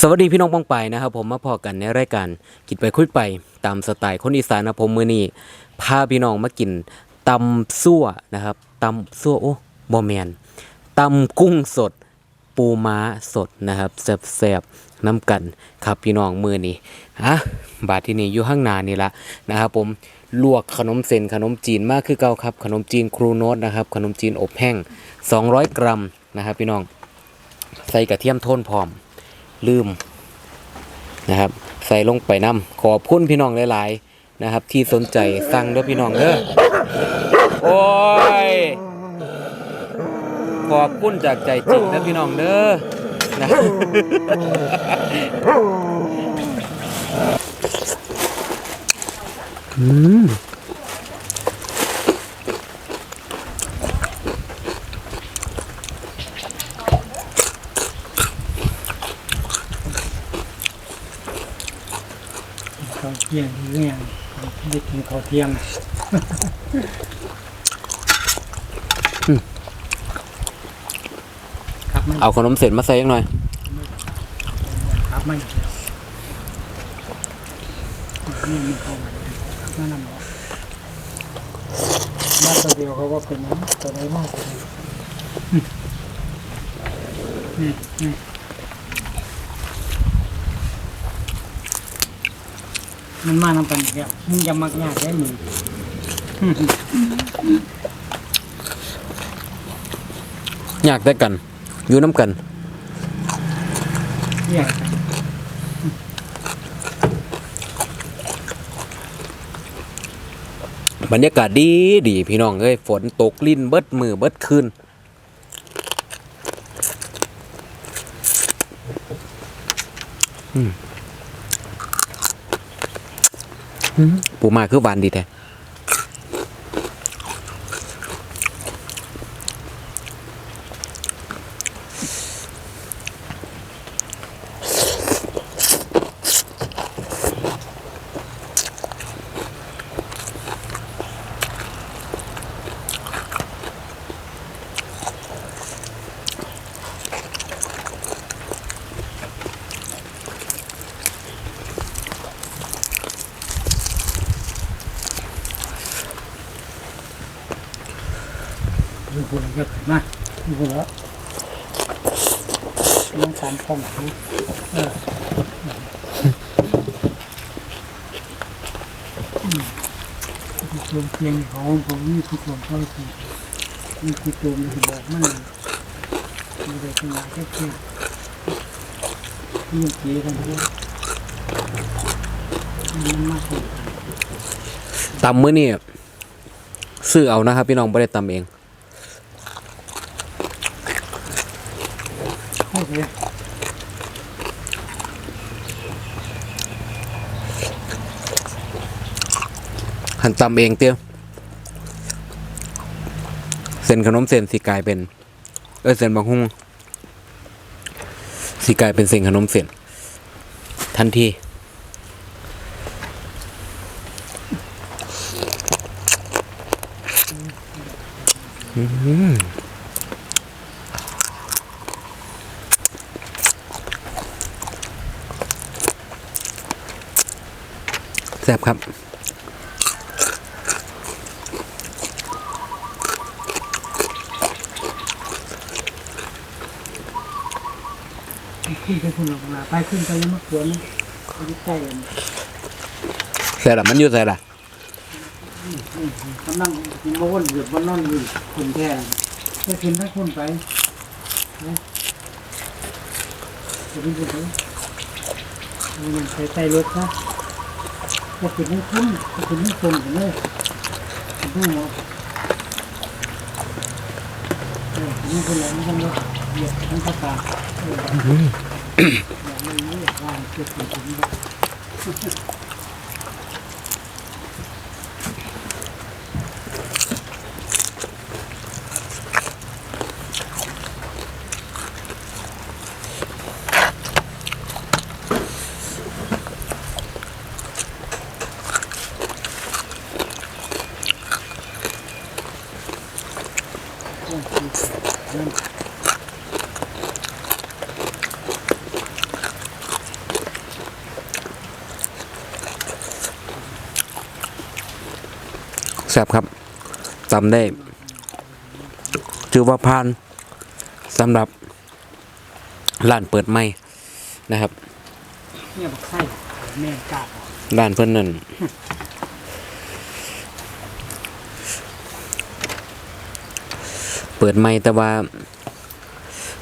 สวัสดีพี่น้องป้องไปนะครับผมมาพอกันในรายการกินไปคุยไปตามสไตล์คนอีสานนะผมมือนี้พาพี่น้องมากินตำซั่วนะครับตำซั่วโอ้บอแมนตำกุ้งสด ปูม้าสดนะครับแซ่บๆน้ำกันครับพี่น้องมือนี้ฮะบาทที่นี่อยู่ข้างหน้านี่ละนะครับผมลวกขนมเส้นขนมจีนมากคือเก่าครับ ขนมจีนครูโนตนะครับขนมจีนอบแห้ง 200 กรัมนะครับพี่น้องใส่กระเทียมโทนพร้อม ลืมนะครับ ใส่ลงไปน้ำขอบคุณพี่น้องหลายๆนะครับ ที่สนใจสั่งด้อพี่น้องเด้อโอ้ยขอบคุณจากใจจริงนะพี่น้องเด้อนะอืม ข้าวเที่ยงเนี่ยได้กินข้าวเที่ยงครับมันเอาขนมเสร็จมาใส่ยังหน่อย ครับมันนี่มีเข้ามาครับมันนำออกมาตัวเดียวเขาก็เป็นอย่างนี้ตัวไหนมากตัวไหนนี่ มันมานำกันอีกแล้วมึงจะมักยากได้มึงอยากได้กัน อยู่น้ำกันแยกกันบรรยากาศดีดีพี่น้องเอ้ยฝนตกลิ้นเบิดมือเบิดคืนอืมอืม ปูมาคือหวานดีแท้ คนเยอะมากดูแล้วน้องสามข้องนะเออทุกคนเพียงของผมนี่ทุกคนเข้าใจนี่คือตัวมันจะบมันมีแต่ขนาดแค่เพียงนี่เกี่ยกันด้วยมันมากกว่าตำมื้อนี่ซื้อเอานะครับ พี่น้องไม่ได้ตำเอง โอเค หันตำเองเตี้ยเส้นขนมเส้นสีกลายเป็น เออเส้นบางหุ่งสีกลายเป็นเส้นขนมเส้นทันทีอืมแซ่บครับ ขึ้นไปคุณออกมาไปขึ้นไปยังมะเขือนี่ไปใกล้กันใส่ละมันอยู่ใส่ละกำลังกินมาวนอยู่บนนอนอยู่คนแท้จะกินให้คนไปนะจะกินไปมันใส่ใต้รถนะจะกินให้คุ้มจะกินให้คนกันเลยกินให้หมดเออกินให้คนแล้วไม่ต้องรถเหยียบทั้งข้าวตา เอออย่างนี้วางเก็บถึงถึงแบบอ ซ่บครับจำได้ถือว่าผ่านสำหรับร้านเปิดใหม่นะครับเนี่ยบักไส้แม่กาดร้านเพิ่นนั่นเปิดใหม่แต่ว่า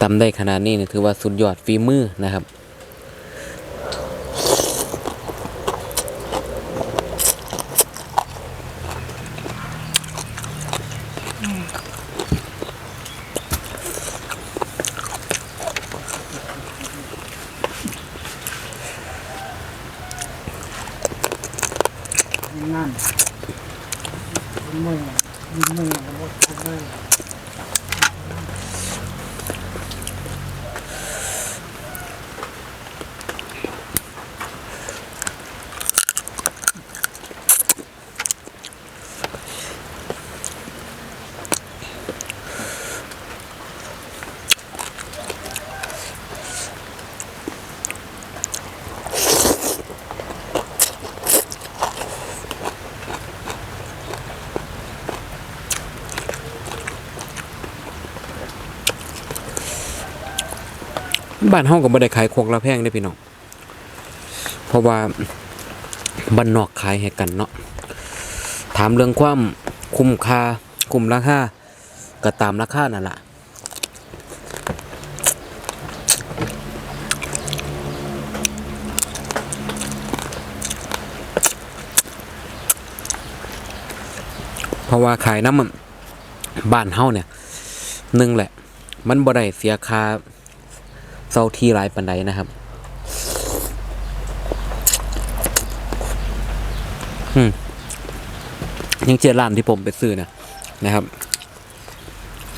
ตำได้ขนาดนี้เนี่ยถือว่าสุดยอดฝีมือนะครับ งานเมื่อยเมื่อยแล้วก็เมื่อย บ้านเฮาก็บ่ได้ขายโคกละแพงเด้พี่น้องเพราะว่าบ้านนอกขายให้กันเนาะถามเรื่องความคุ้มค่าคุ้มราคาก็ตามราคานั่นล่ะเพราะว่าขายน้ำมันบ้านเฮาเนี่ยหนึ่งแหละ มันบ่ได้เสียค่า เซาที่หลายปันใดนะครับอืมยังเจอร้านที่ผมไปซื้อนี่ยนะครับ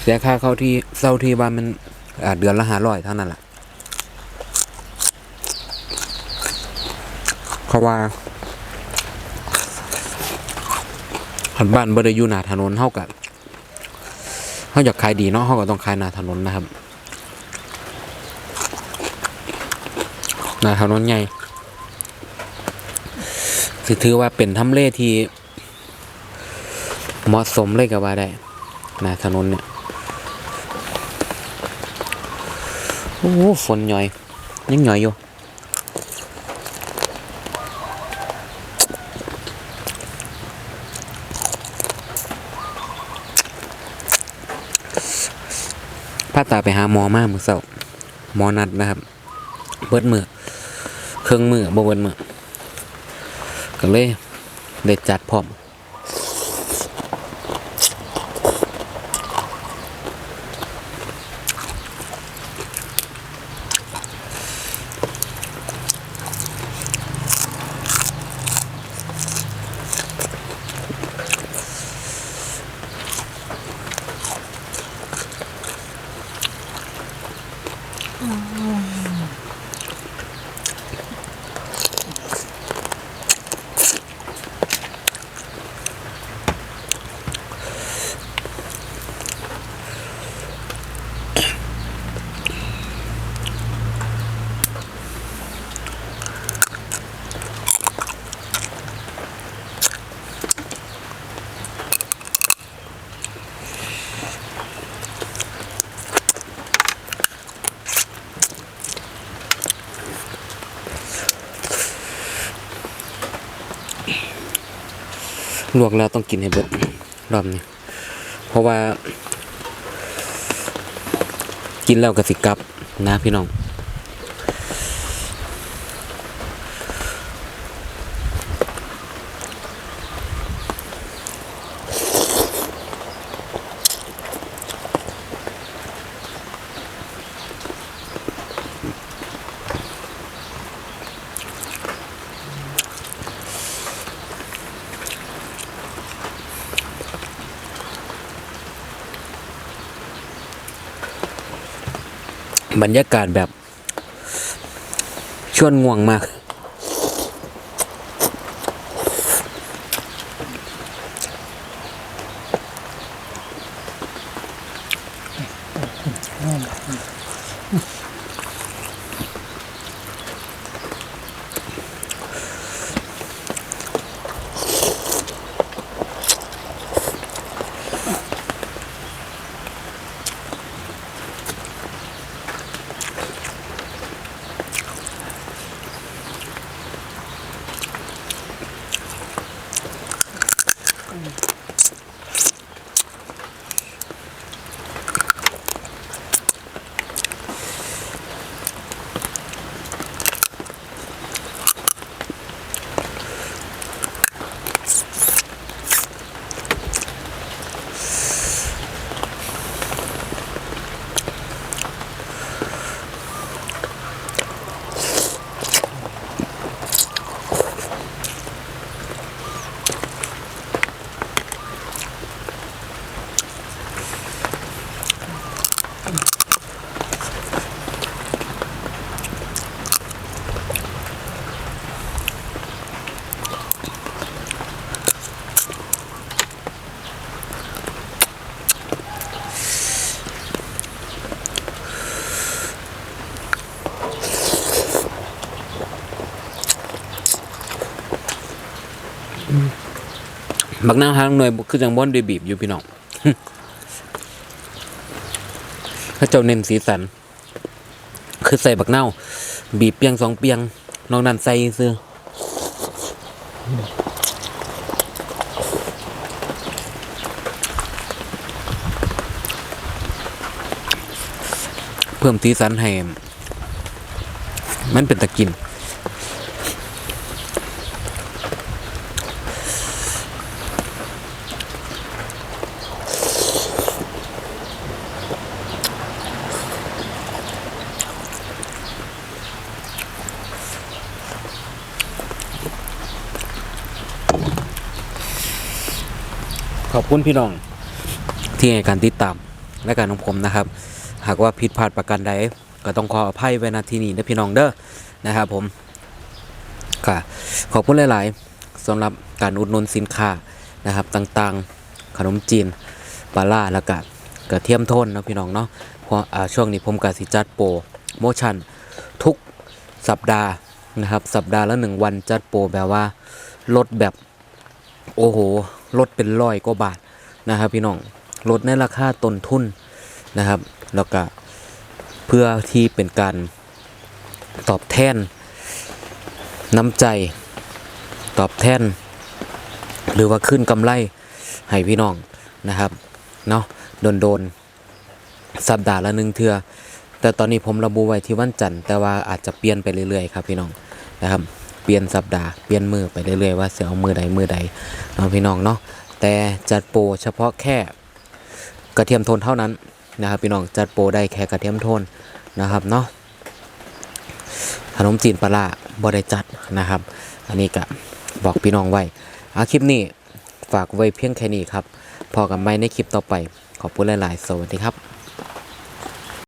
เสียค่าเข้าที่เซาที่บ้านมันเดือนละห้าร้อยเท่านั้นแหละเพราะว่าหันบ้านบ่ได้อยู่หนาถนนเท่ากับเขาอยากขายดีเนาะเขาก็ต้องขายหนาถนนนะครับ น้าถนนใหญ่ถือถือว่าเป็นทำเลที่เหมาะสมเลยกับว่าได้น้าถนนเนี่ยโอ้ฝนหน่อย ยังหน่อยอยู่พาตาไปหาหมอมาเมื่อเช้าหมอนัดนะครับ เบิดมือ เครื่องมือบ่เบิดมือก็เลยได้จัดพร้อม ลวกแล้วต้องกินให้เบิดรอบนี้ เพราะว่า กินแล้วก็สิกลับนะพี่น้อง บรรยากาศแบบชวนง่วงมาก บักนาวทางหน่วยคือจังบ่อนด้บีบอยู่พี่น้องถ้าเจ้าเน้นสีสัน คือใส่บักนาวบีบเปียงสองเปียงนอกนั้นใส่ซื้อเพิ่มสีสันให้มันเป็นตะกิน คุณพี่น้อง ที่ให้การติดตามและการของผมนะครับ หากว่าผิดพลาดประการใดก็ต้องขออภัยไว้ณที่นี้นะพี่น้องเด้อนะครับผมค่ะขอบคุณหลาย ๆสำหรับการอุดหนุนสินค้านะครับต่างๆ ขนมจีนปลาล่าแล้วก็กระเทียมโทนนะพี่น้องเนาะเพราะช่วงนี้ผมกับสิจัดโปรโมชั่นทุกสัปดาห์นะครับ สัปดาห์ละหนึ่งวันจัดโปรแบบว่าลดแบบโอ้โห ลดเป็นร้อยกว่าบาทนะครับพี่น้องลดในราคาต้นทุนนะครับ แล้วก็เพื่อที่เป็นการตอบแทนน้ำใจตอบแทน หรือว่าขึ้นกำไรให้พี่น้องนะครับเนาะโดนโดนสัปดาห์ละหนึ่งเทือแต่ตอนนี้ผมระบุไว้ที่วันจันทร์แต่ว่าอาจจะเปลี่ยนไปเรื่อยๆ ครับพี่น้องนะครับ ปลี่ยนสัปดาห์เปลี่ยนมือไปเรื่อยๆว่าจะเอามือใดมือใดเอาพี่น้องเนาะแต่จัดโปรเฉพาะแค่กระเทียมโทนเท่านั้นนะครับพี่น้องจัดโปรได้แค่กระเทียมโทนนะครับเนาะขนมจีนปลาบ่ได้จัดนะครับ อันนี้ก็บอกพี่น้องไว้อาคลิปนี้ฝากไว้เพียงแค่นี้ครับพอกันไหมในคลิปต่อไปขอบคุณหลาย ๆ สวัสดีครับ